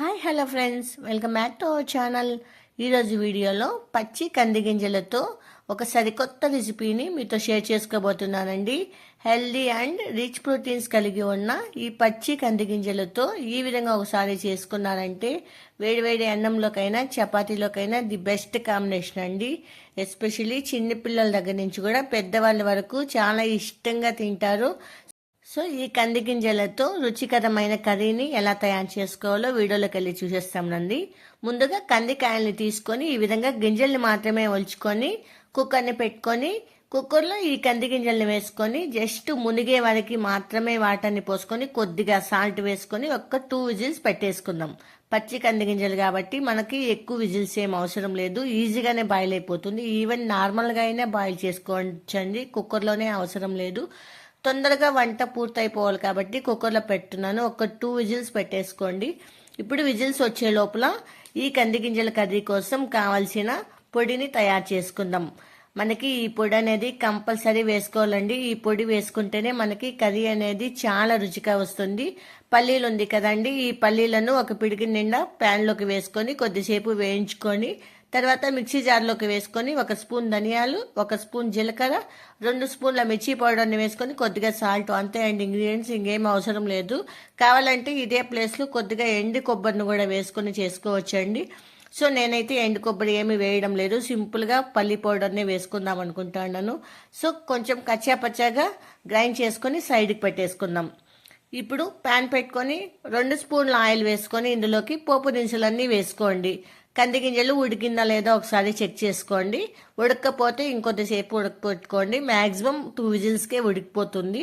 Hi hello friends. Welcome back to our channel. ఈరోజు వీడియోలో పచ్చి కంది గింజలతో ఒక సరికొత్త రెసిపీని మీతో షేర్ చేసుకోబోతున్నానండి. హెల్దీ అండ్ రిచ్ ప్రోటీన్స్ కలిగి ఉన్న ఈ పచ్చి కంది గింజలతో ఈ విధంగా ఒకసారి చేసుకున్నారంటే వేడివేడి అన్నంలోకైనా చపాతీలోకైనా ది బెస్ట్ కాంబినేషన్ అండి. ఎస్పెషలీ చిన్నపిల్లల దగ్గర నుంచి కూడా పెద్దవాళ్ళ వరకు చాలా ఇష్టంగా తింటారు. సో ఈ కంది గింజలతో రుచికరమైన కర్రీని ఎలా తయారు చేసుకోవాలో వీడియోలోకి వెళ్ళి చూసేస్తామండి ముందుగా కందికాయల్ని తీసుకొని ఈ విధంగా గింజల్ని మాత్రమే ఒలుచుకొని కుక్కర్ని పెట్టుకొని కుక్కర్లో ఈ కంది గింజల్ని వేసుకొని జస్ట్ మునిగే వరకు మాత్రమే వాటర్ని పోసుకొని కొద్దిగా సాల్ట్ వేసుకొని ఒక్క టూ విజిల్స్ పెట్టేసుకుందాం. పచ్చి కంది గింజలు కాబట్టి మనకి ఎక్కువ విజిల్స్ ఏం అవసరం లేదు. ఈజీగానే బాయిల్ అయిపోతుంది. ఈవెన్ నార్మల్గా అయినా బాయిల్ చేసుకోవచ్చండి. కుక్కర్లోనే అవసరం లేదు. తొందరగా వంట పూర్తయిపోవాలి కాబట్టి కుక్కర్లో పెట్టున్నాను. ఒక టూ విజిల్స్ పెట్టేసుకోండి. ఇప్పుడు విజిల్స్ వచ్చే లోపల ఈ కంది గింజల కర్రీ కోసం కావాల్సిన పొడిని తయారు చేసుకుందాం. మనకి ఈ పొడి అనేది కంపల్సరీ వేసుకోవాలండి. ఈ పొడి వేసుకుంటేనే మనకి కర్రీ అనేది చాలా రుచిగా వస్తుంది. పల్లీలు ఉంది కదండి. ఈ పల్లీలను ఒక పిడికి నిండా ప్యాన్లోకి వేసుకొని కొద్దిసేపు వేయించుకొని తర్వాత మిక్సీ జార్లోకి వేసుకొని ఒక స్పూన్ ధనియాలు ఒక స్పూన్ జీలకర్ర రెండు స్పూన్ల మిర్చి పౌడర్ని వేసుకొని కొద్దిగా సాల్ట్ అంతే అండ్. ఇంగ్రీడియంట్స్ ఇంకేం అవసరం లేదు. కావాలంటే ఇదే ప్లేస్లో కొద్దిగా ఎండు కొబ్బరిని కూడా వేసుకొని చేసుకోవచ్చండి. సో నేనైతే ఎండు కొబ్బరి ఏమి వేయడం లేదు. సింపుల్గా పల్లి పౌడర్నే వేసుకుందాం అనుకుంటున్నాను. సో కొంచెం కచ్చాపచ్చాగా గ్రైండ్ చేసుకొని సైడ్కి పెట్టేసుకుందాం. ఇప్పుడు ప్యాన్ పెట్టుకొని రెండు స్పూన్ల ఆయిల్ వేసుకొని ఇందులోకి పోపు దినుసులన్నీ వేసుకోండి. కంది గింజలు ఉడికిందా లేదా ఒకసారి చెక్ చేసుకోండి. ఉడకపోతే ఇంకొద్దిసేపు ఉడకపెట్టుకోండి. మ్యాక్సిమం టూ విజిల్స్కే ఉడికిపోతుంది.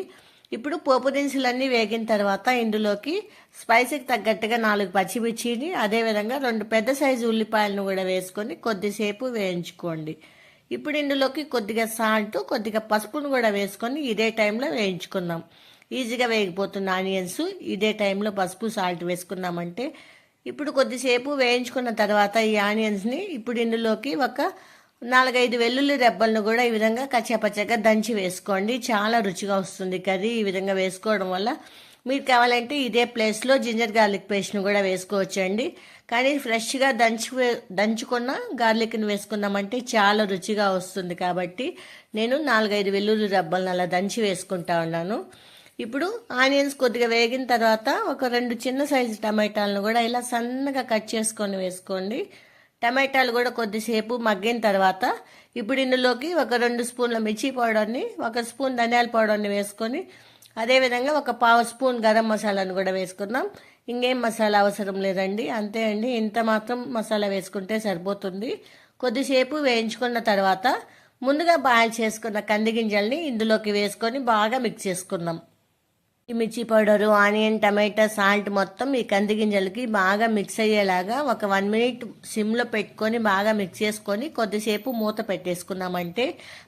ఇప్పుడు పోపు దినుసులన్నీ వేగిన తర్వాత ఇందులోకి స్పైసీకి తగ్గట్టుగా నాలుగు పచ్చిమిర్చిని అదేవిధంగా రెండు పెద్ద సైజు ఉల్లిపాయలను కూడా వేసుకొని కొద్దిసేపు వేయించుకోండి. ఇప్పుడు ఇందులోకి కొద్దిగా సాల్ట్ కొద్దిగా పసుపును కూడా వేసుకొని ఇదే టైంలో వేయించుకుందాం. ఈజీగా వేగిపోతున్న ఆనియన్స్ ఇదే టైంలో పసుపు సాల్ట్ వేసుకున్నామంటే ఇప్పుడు కొద్దిసేపు వేయించుకున్న తర్వాత ఈ ఆనియన్స్ని ఇప్పుడు ఇందులోకి ఒక నాలుగైదు వెల్లుల్లి రెబ్బలను కూడా ఈ విధంగా కచ్చాపచ్చగా దంచి వేసుకోండి. చాలా రుచిగా వస్తుంది కర్రీ ఈ విధంగా వేసుకోవడం వల్ల. మీరు కావాలంటే ఇదే ప్లేస్లో జింజర్ గార్లిక్ పేస్ట్ను కూడా వేసుకోవచ్చండి. కానీ ఫ్రెష్గా దంచి దంచుకున్న గార్లిక్ని వేసుకున్నామంటే చాలా రుచిగా వస్తుంది కాబట్టి నేను నాలుగైదు వెల్లుల్లి రబ్బలను అలా దంచి వేసుకుంటా ఉన్నాను. ఇప్పుడు ఆనియన్స్ కొద్దిగా వేగిన తర్వాత ఒక రెండు చిన్న సైజు టమాటాలను కూడా ఇలా సన్నగా కట్ చేసుకొని వేసుకోండి. టమాటాలు కూడా కొద్దిసేపు మగ్గిన తర్వాత ఇప్పుడు ఇందులోకి ఒక రెండు స్పూన్ల మిర్చి పౌడర్ని ఒక స్పూన్ ధనియాల పౌడర్ని వేసుకొని అదేవిధంగా ఒక పావు స్పూన్ గరం మసాలాను కూడా వేసుకుందాం. ఇంకేం మసాలా అవసరం లేదండి. అంతే అండి. ఇంత మాత్రం మసాలా వేసుకుంటే సరిపోతుంది. కొద్దిసేపు వేయించుకున్న తర్వాత ముందుగా బాయిల్ చేసుకున్న కంది గింజల్ని ఇందులోకి వేసుకొని బాగా మిక్స్ చేసుకుందాం. మిర్చి పౌడరు ఆనియన్ టమాటా సాల్ట్ మొత్తం ఈ కంది గింజలకి బాగా మిక్స్ అయ్యేలాగా ఒక వన్ మినిట్ సిమ్లో పెట్టుకొని బాగా మిక్స్ చేసుకొని కొద్దిసేపు మూత పెట్టేసుకున్నామంటే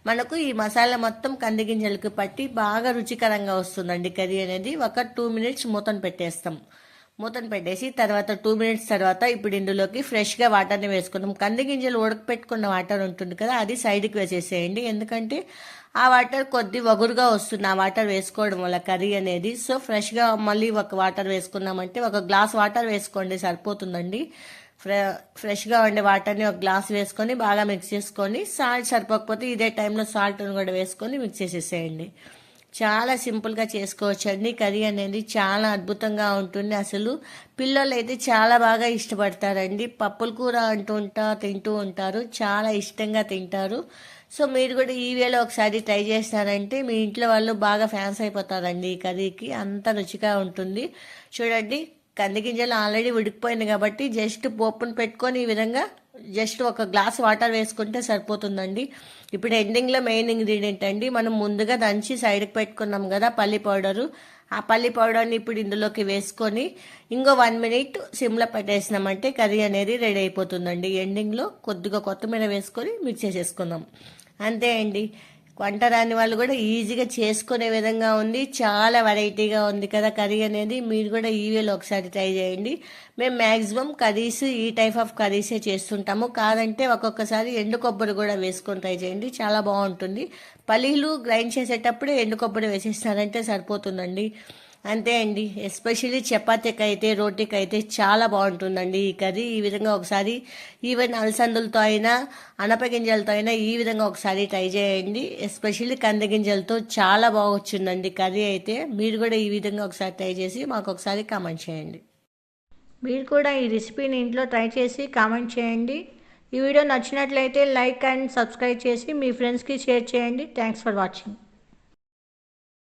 మనకు ఈ మసాలా మొత్తం కంది గింజలకి పట్టి బాగా రుచికరంగా వస్తుందండి కర్రీ అనేది. ఒక టూ మినిట్స్ మూతను పెట్టేస్తాం. మూతను పెట్టేసి తర్వాత టూ మినిట్స్ తర్వాత ఇప్పుడు ఇందులోకి ఫ్రెష్గా వాటర్ని వేసుకుందాం. కంది గింజలు ఉడకపెట్టుకున్న వాటర్ ఉంటుంది కదా అది సైడ్కి వేసేసేయండి. ఎందుకంటే ఆ వాటర్ కొద్ది వగురుగా వస్తుంది. ఆ వాటర్ వేసుకోవడం వల్ల కర్రీ అనేది. సో ఫ్రెష్గా మళ్ళీ ఒక వాటర్ వేసుకున్నామంటే ఒక గ్లాస్ వాటర్ వేసుకోండి సరిపోతుందండి. ఫ్రె ఫ్రెష్గా ఉండే వాటర్ని ఒక గ్లాస్ వేసుకొని బాగా మిక్స్ చేసుకొని సాల్ట్ సరిపోకపోతే ఇదే టైంలో సాల్ట్ని కూడా వేసుకొని మిక్స్ చేసేసేయండి. చాలా సింపుల్గా చేసుకోవచ్చండి. కర్రీ అనేది చాలా అద్భుతంగా ఉంటుంది. అసలు పిల్లలు అయితే చాలా బాగా ఇష్టపడతారండి. పప్పుల కూర అంటూ ఉంటా తింటూ ఉంటారు. చాలా ఇష్టంగా తింటారు. సో మీరు కూడా ఈ వేలో ఒకసారి ట్రై చేస్తారంటే మీ ఇంట్లో వాళ్ళు బాగా ఫ్యాన్స్ అయిపోతారండి ఈ కర్రీకి. అంత రుచిగా ఉంటుంది. చూడండి కంది గింజలు ఆల్రెడీ ఉడికిపోయింది కాబట్టి జస్ట్ పోపును పెట్టుకొని ఈ విధంగా జస్ట్ ఒక గ్లాస్ వాటర్ వేసుకుంటే సరిపోతుందండి. ఇప్పుడు ఎండింగ్లో మెయిన్ ఇంగ్రీడియంట్ అండి. మనం ముందుగా దంచి సైడ్కి పెట్టుకున్నాం కదా పల్లి పౌడరు. ఆ పల్లి పౌడర్ని ఇప్పుడు ఇందులోకి వేసుకొని ఇంకో వన్ మినిట్ సిమ్లో పెట్టేసినామంటే కర్రీ అనేది రెడీ అయిపోతుందండి. ఎండింగ్లో కొద్దిగా కొత్తిమీర వేసుకొని మిక్స్ చేసేసుకుందాం. అంతే అండి. వంట రాని వాళ్ళు కూడా ఈజీగా చేసుకునే విధంగా ఉంది. చాలా వెరైటీగా ఉంది కదా కర్రీ అనేది. మీరు కూడా ఈ వేలో ఒకసారి ట్రై చేయండి. మేము మ్యాక్సిమం కర్రీస్ ఈ టైప్ ఆఫ్ కర్రీసే చేస్తుంటాము. కాదంటే ఒక్కొక్కసారి ఎండు కొబ్బరి కూడా వేసుకొని ట్రై చేయండి. చాలా బాగుంటుంది. పల్లీలు గ్రైండ్ చేసేటప్పుడే ఎండు కొబ్బరి వేసేసినారంటే సరిపోతుందండి. అంతే అండి. ఎస్పెషల్లీ చపాతీకి అయితే రోటీకి అయితే చాలా బాగుంటుందండి ఈ కర్రీ. ఈ విధంగా ఒకసారి ఈవెన్ అలసందులతో అయినా అనపగింజలతో అయినా ఈ విధంగా ఒకసారి ట్రై చేయండి. ఎస్పెషల్లీ కందగింజలతో చాలా బాగొచ్చిందండి కర్రీ అయితే. మీరు కూడా ఈ విధంగా ఒకసారి ట్రై చేసి మాకు ఒకసారి కామెంట్ చేయండి. మీరు కూడా ఈ రెసిపీని ఇంట్లో ట్రై చేసి కామెంట్ చేయండి. ఈ వీడియో నచ్చినట్లయితే లైక్ అండ్ సబ్స్క్రైబ్ చేసి మీ ఫ్రెండ్స్కి షేర్ చేయండి. Thanks for watching